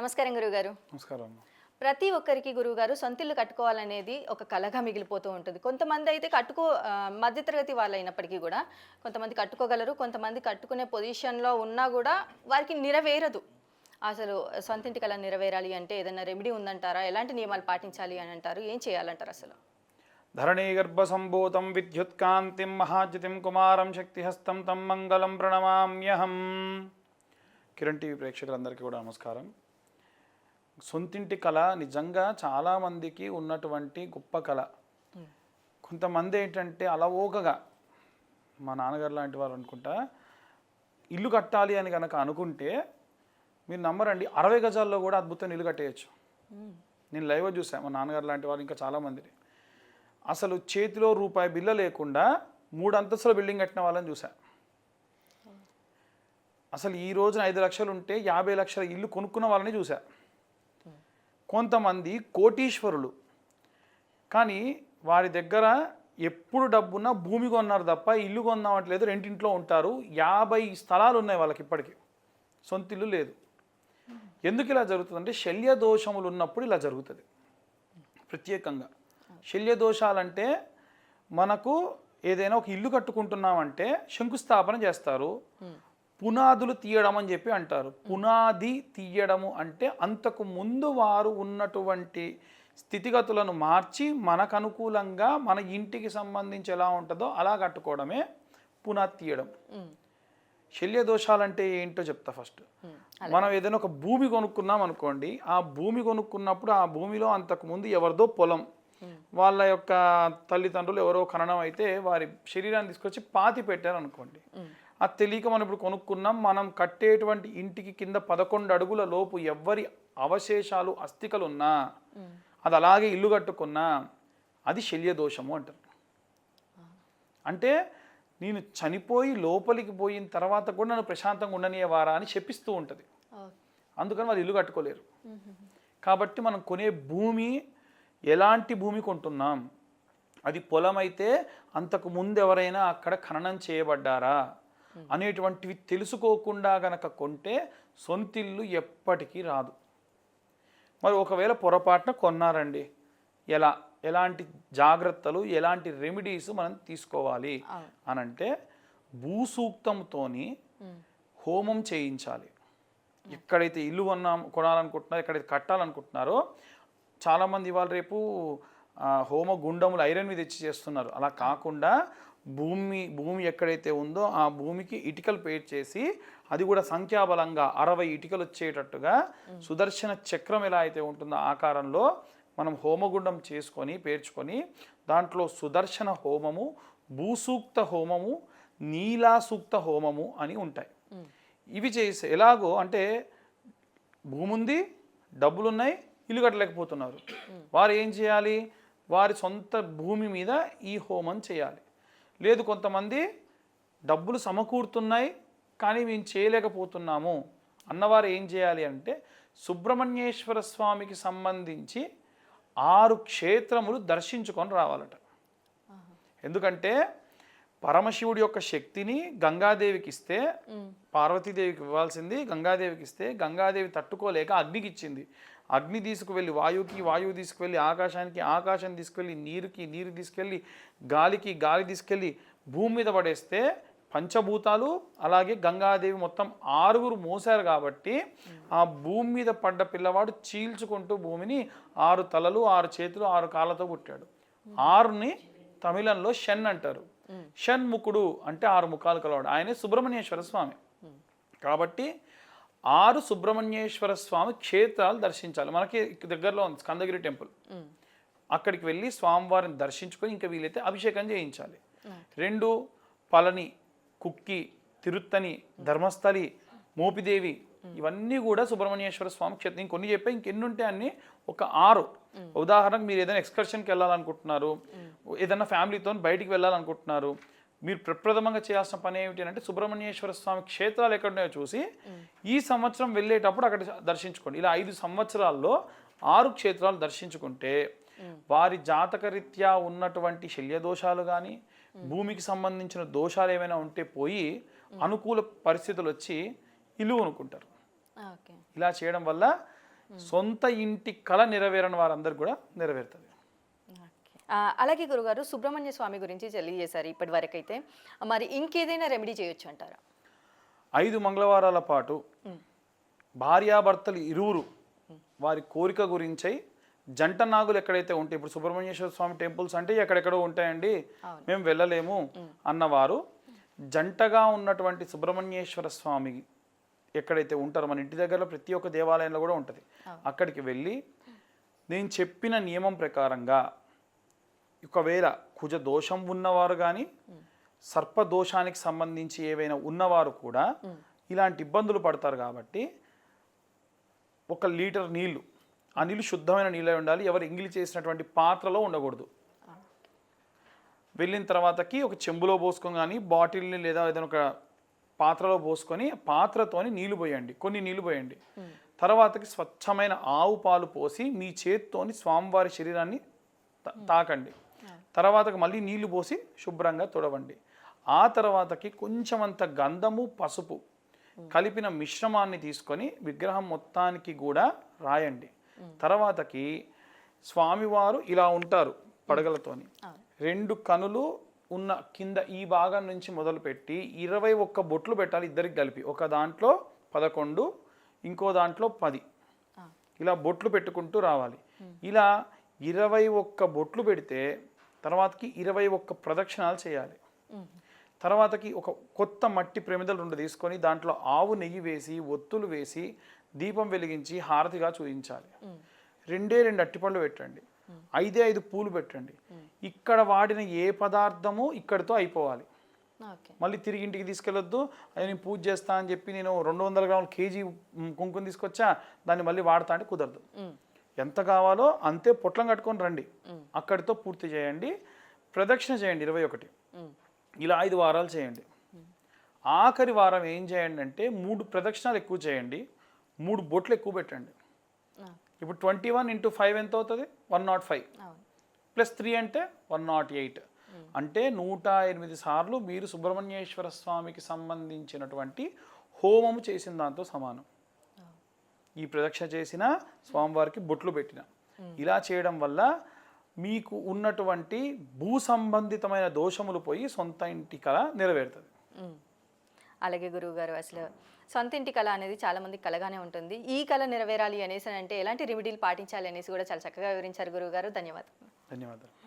నమస్కారం గురుగారు నమస్కారం. ప్రతి ఒక్కరికి గురువుగారు సొంతిల్లు కట్టుకోవాలనేది ఒక కలగా మిగిలిపోతూ ఉంటుంది. కొంతమంది అయితే కట్టుకో మధ్యతరగతి వాళ్ళు అయినప్పటికీ కూడా కొంతమంది కట్టుకోగలరు కొంతమంది కట్టుకునే పొజిషన్లో ఉన్నా కూడా వారికి నెరవేరదు. అసలు సొంతింటి కళ నెరవేరాలి అంటే ఏదైనా రెమెడీ ఉందంటారా? ఎలాంటి నియమాలు పాటించాలి అని అంటారు? ఏం చేయాలంటారు అసలు? ధరణీ గర్భసంభూతం విద్యుత్కాంతిం మహాజ్యోతిం కుమారం శక్తిహస్తం తం మంగళం ప్రణమామ్యహం. కిరణ్ టీవీ ప్రేక్షకులందరికీ కూడా నమస్కారం. సొంతింటి కళ నిజంగా చాలామందికి ఉన్నటువంటి గొప్ప కళ. కొంతమంది ఏంటంటే అలవోకగా మా నాన్నగారు లాంటి వారు అనుకుంటా ఇల్లు కట్టాలి అని కనుక అనుకుంటే మీరు నమ్మరండి అరవై గజాల్లో కూడా అద్భుతంగా ఇల్లు కట్టేయచ్చు. నేను లైవ్ చూసాను మా నాన్నగారు లాంటి వారు ఇంకా చాలామందిని అసలు చేతిలో రూపాయి బిల్ల లేకుండా మూడు అంతస్తుల బిల్డింగ్ కట్టిన వాళ్ళని చూసా. అసలు ఈ రోజున ఐదు లక్షలు ఉంటే యాభై లక్షల ఇల్లు కొనుక్కున్న వాళ్ళని చూసా. కొంతమంది కోటీశ్వరులు. కానీ వారి దగ్గర ఎప్పుడు డబ్బున్నా భూమి కొన్నారు తప్ప ఇల్లు కొందామట్లేదు రెంటింట్లో ఉంటారు. యాభై స్థలాలు ఉన్నాయి వాళ్ళకి ఇప్పటికీ. సొంత ఇల్లు లేదు. ఎందుకు ఇలా జరుగుతుందంటే శల్య దోషములు ఉన్నప్పుడు ఇలా జరుగుతుంది. ప్రత్యేకంగా. శల్య దోషాలంటే మనకు ఏదైనా ఒక ఇల్లు కట్టుకుంటున్నామంటే శంకుస్థాపన చేస్తారు. పునాదులు తీయడం అని చెప్పి అంటారు. పునాది తీయడము అంటే అంతకు ముందు వారు ఉన్నటువంటి స్థితిగతులను మార్చి మనకు అనుకూలంగా మన ఇంటికి సంబంధించి ఎలా ఉంటుందో అలా కట్టుకోవడమే పునాది తీయడం. శల్య దోషాలంటే ఏంటో చెప్తా ఫస్ట్. మనం ఏదైనా ఒక భూమి కొనుక్కున్నాం అనుకోండి ఆ భూమి కొనుక్కున్నప్పుడు ఆ భూమిలో అంతకు ముందు ఎవరిదో పొలం వాళ్ళ యొక్క తల్లిదండ్రులు ఎవరో ఖననం అయితే వారి శరీరాన్ని తీసుకొచ్చి పాతి పెట్టారు అనుకోండి అది తెలియక మనం ఇప్పుడు కొనుక్కున్నాం. మనం కట్టేటువంటి ఇంటికి కింద పదకొండు అడుగుల లోపు ఎవ్వరి అవశేషాలు అస్థికలు ఉన్నా అది అలాగే ఇల్లు కట్టుకున్నా అది శల్య దోషము అంటారు అంటే నేను చనిపోయి లోపలికి పోయిన తర్వాత కూడా నన్ను ప్రశాంతంగా ఉండనియవారా అని చెప్పిస్తూ ఉంటుంది. అందుకని వాళ్ళు ఇల్లు కట్టుకోలేరు. కాబట్టి మనం కొనే భూమి ఎలాంటి భూమి కొంటున్నాం? అది పొలం అయితే అంతకు ముందు ఎవరైనా అక్కడ ఖననం చేయబడ్డారా? అనేటువంటివి తెలుసుకోకుండా గనక కొంటే సొంతిల్లు ఎప్పటికీ రాదు. మరి ఒకవేళ పొరపాటున కొన్నారండి ఎలా ఎలాంటి జాగ్రత్తలు ఎలాంటి రెమెడీస్ మనం తీసుకోవాలి అవును. అని అంటే భూసూక్తంతోని హోమం చేయించాలి. ఎక్కడైతే ఇల్లు కొన్నాం కొనాలనుకుంటున్నారో ఎక్కడైతే కట్టాలనుకుంటున్నారో చాలామంది ఇవాళ రేపు హోమ గుండములు ఐరన్ మీద తెచ్చి చేస్తున్నారు. అలా కాకుండా భూమి భూమి ఎక్కడైతే ఉందో ఆ భూమికి ఇటుకలు పేట్ చేసి అది కూడా సంఖ్యాబలంగా అరవై ఇటుకలు వచ్చేటట్టుగా సుదర్శన చక్రం ఎలా అయితే ఉంటుందో ఆకారంలో మనం హోమగుండం చేసుకొని పేర్చుకొని దాంట్లో సుదర్శన హోమము భూసూక్త హోమము నీలాసూక్త హోమము అని ఉంటాయి. ఇవి చేసే ఎలాగో అంటే భూమి ఉంది డబ్బులున్నాయి ఇల్లు కట్టలేకపోతున్నారు. వారు ఏం చేయాలి? వారి సొంత భూమి మీద ఈ హోమం చేయాలి. లేదు కొంతమంది డబ్బులు సమకూరుతున్నాయి కానీ మేము చేయలేకపోతున్నాము. అన్నవారు ఏం చేయాలి అంటే సుబ్రహ్మణ్యేశ్వర స్వామికి సంబంధించి ఆరు క్షేత్రములు దర్శించుకొని రావాలట. ఎందుకంటే పరమశివుడి యొక్క శక్తిని గంగాదేవికి ఇస్తే పార్వతీదేవికి ఇవ్వాల్సింది గంగాదేవికి ఇస్తే గంగాదేవి తట్టుకోలేక అగ్నికి ఇచ్చింది అగ్ని తీసుకువెళ్ళి వాయువుకి వాయువు తీసుకువెళ్ళి ఆకాశానికి ఆకాశం తీసుకెళ్ళి నీరుకి నీరు తీసుకెళ్ళి గాలికి గాలి తీసుకెళ్ళి భూమి మీద పడేస్తే పంచభూతాలు అలాగే గంగాదేవి మొత్తం ఆరుగురు మోసారు కాబట్టి ఆ భూమి మీద పడ్డ పిల్లవాడు చీల్చుకుంటూ భూమిని ఆరు తలలు ఆరు చేతులు ఆరు కాళ్ళతో పుట్టాడు ఆరుని తమిళంలో షణ్ అంటారు. షణ్ముఖుడు అంటే ఆరు ముఖాలు కలవాడు. ఆయనే సుబ్రహ్మణ్యేశ్వర స్వామి. కాబట్టి ఆరు సుబ్రహ్మణ్యేశ్వర స్వామి క్షేత్రాలు దర్శించాలి. మనకి దగ్గరలో ఉంది స్కందగిరి టెంపుల్. అక్కడికి వెళ్ళి స్వామివారిని దర్శించుకొని ఇంకా వీలైతే అభిషేకం చేయించాలి. రెండు పళని కుక్కి తిరుత్తని ధర్మస్థలి మోపిదేవి ఇవన్నీ కూడా సుబ్రహ్మణ్యేశ్వర స్వామి క్షేత్రం. ఇంకొన్ని చెప్పే ఇంకెన్ని ఉంటే అన్ని ఒక ఆరు. ఉదాహరణకు మీరు ఏదైనా ఎక్స్కర్షన్కి వెళ్ళాలనుకుంటున్నారు ఏదైనా ఫ్యామిలీతో బయటికి వెళ్ళాలనుకుంటున్నారు మీరు ప్రప్రథమంగా చేయాల్సిన పని ఏమిటి అంటే సుబ్రహ్మణ్యేశ్వర స్వామి క్షేత్రాలు ఎక్కడున్నాయో చూసి ఈ సంవత్సరం వెళ్ళేటప్పుడు అక్కడ దర్శించుకోండి. ఇలా ఐదు సంవత్సరాల్లో ఆరు క్షేత్రాలు దర్శించుకుంటే వారి జాతకరీత్యా ఉన్నటువంటి శల్య దోషాలు కానీ భూమికి సంబంధించిన దోషాలు ఏమైనా ఉంటే పోయి అనుకూల పరిస్థితులు వచ్చి ఇల్లు కొనుక్కుంటారు. ఓకే ఇలా చేయడం వల్ల సొంత ఇంటి కళ నెరవేరని వారందరికి కూడా నెరవేరుతుంది అలాగే గురుగారు సుబ్రహ్మణ్య స్వామి గురించి తెలియజేశారు ఇప్పటి వరకు అయితే మరి ఇంకేదైనా రెమెడీ చేయొచ్చు అంటారా? ఐదు మంగళవారాల పాటు భార్యాభర్తలు ఇరువురు వారి కోరిక గురించై జంట నాగులు ఎక్కడైతే ఉంటాయి ఇప్పుడు సుబ్రహ్మణ్యేశ్వర స్వామి టెంపుల్స్ అంటే ఎక్కడెక్కడో ఉంటాయండి. మేము వెళ్ళలేము అన్నవారు. జంటగా ఉన్నటువంటి సుబ్రహ్మణ్యేశ్వర స్వామి ఎక్కడైతే ఉంటారో మన ఇంటి దగ్గర ప్రతి ఒక్క దేవాలయంలో కూడా ఉంటుంది. అక్కడికి వెళ్ళి నేను చెప్పిన నియమం ప్రకారంగా ఒకవేళ కుజ దోషం ఉన్నవారు కానీ సర్ప దోషానికి సంబంధించి ఏవైనా ఉన్నవారు కూడా ఇలాంటి ఇబ్బందులు పడతారు కాబట్టి ఒక లీటర్ నీళ్ళు ఆ నీళ్ళు శుద్ధమైన నీళ్ళే ఉండాలి. ఎవరు ఎంగిలి చేసినటువంటి పాత్రలో ఉండకూడదు. వెళ్ళిన తర్వాతకి ఒక చెంబులో పోసుకొని కానీ బాటిల్ని లేదా ఏదైనా ఒక పాత్రలో పోసుకొని పాత్రతోని నీళ్ళు పోయండి. కొన్ని నీళ్ళు పోయండి. తర్వాతకి స్వచ్ఛమైన ఆవు పాలు పోసి మీ చేత్తోని స్వామివారి శరీరాన్ని తాకండి. తర్వాతకి మళ్ళీ నీళ్ళు పోసి శుభ్రంగా తుడవండి. ఆ తర్వాతకి కొంచెం అంత గంధము పసుపు కలిపిన మిశ్రమాన్ని తీసుకొని విగ్రహం మొత్తానికి కూడా రాయండి. తర్వాతకి స్వామివారు ఇలా ఉంటారు పడగలతోని. రెండు కనులు ఉన్న కింద ఈ భాగం నుంచి మొదలుపెట్టి ఇరవై ఒక్క బొట్లు పెట్టాలి ఇద్దరికి కలిపి. ఒక దాంట్లో పదకొండు ఇంకో దాంట్లో పది. ఇలా బొట్లు పెట్టుకుంటూ రావాలి. ఇలా ఇరవై ఒక్క బొట్లు పెడితే తర్వాతకి ఇరవై ఒక్క ప్రదక్షిణాలు చేయాలి. తర్వాతకి ఒక కొత్త మట్టి ప్రమిదలు రెండు తీసుకొని దాంట్లో ఆవు నెయ్యి వేసి ఒత్తులు వేసి దీపం వెలిగించి హారతిగా చూపించాలి రెండే రెండు అట్టిపళ్ళు పెట్టండి. ఐదే ఐదు పూలు పెట్టండి. ఇక్కడ వాడిన ఏ పదార్థము ఇక్కడితో అయిపోవాలి. మళ్ళీ తిరిగి ఇంటికి తీసుకెళ్ళొద్దు. అది నేను పూజ చేస్తా అని చెప్పి నేను రెండు వందల గ్రాముల కేజీ కుంకుమ తీసుకొచ్చా దాన్ని మళ్ళీ వాడతా అంటే కుదరదు. ఎంత కావాలో అంతే పొట్లం కట్టుకొని రండి. అక్కడితో పూర్తి చేయండి. ప్రదక్షిణ చేయండి ఇరవై ఒకటి. ఇలా ఐదు వారాలు చేయండి. ఆఖరి వారం ఏం చేయండి అంటే మూడు ప్రదక్షిణాలు ఎక్కువ చేయండి. మూడు బొట్లు ఎక్కువ పెట్టండి. ఇప్పుడు ట్వంటీ వన్ ఇంటూ ఫైవ్ ఎంత అవుతుంది? One nought five. Plus three అంటే వన్ నాట్ ఎయిట్. అంటే నూట ఎనిమిది సార్లు మీరు సుబ్రహ్మణ్యేశ్వర స్వామికి సంబంధించినటువంటి హోమము చేసిన దాంతో సమానం. ఈ ప్రదక్షిణ చేసిన స్వామివారికి బొట్లు పెట్టిన. ఇలా చేయడం వల్ల మీకు ఉన్నటువంటి భూ సంబంధితమైన దోషములు పోయి సొంత ఇంటి కళ నెరవేరుతుంది. అలాగే గురువు గారు అసలు సొంత ఇంటి కళ అనేది చాలా మందికి కలగానే ఉంటుంది. ఈ కళ నెరవేరాలి అనేసి అంటే ఎలాంటి రెమెడీలు పాటించాలి అనేసి కూడా చాలా చక్కగా వివరించారు గురువు గారు ధన్యవాదాలు. ధన్యవాదాలు.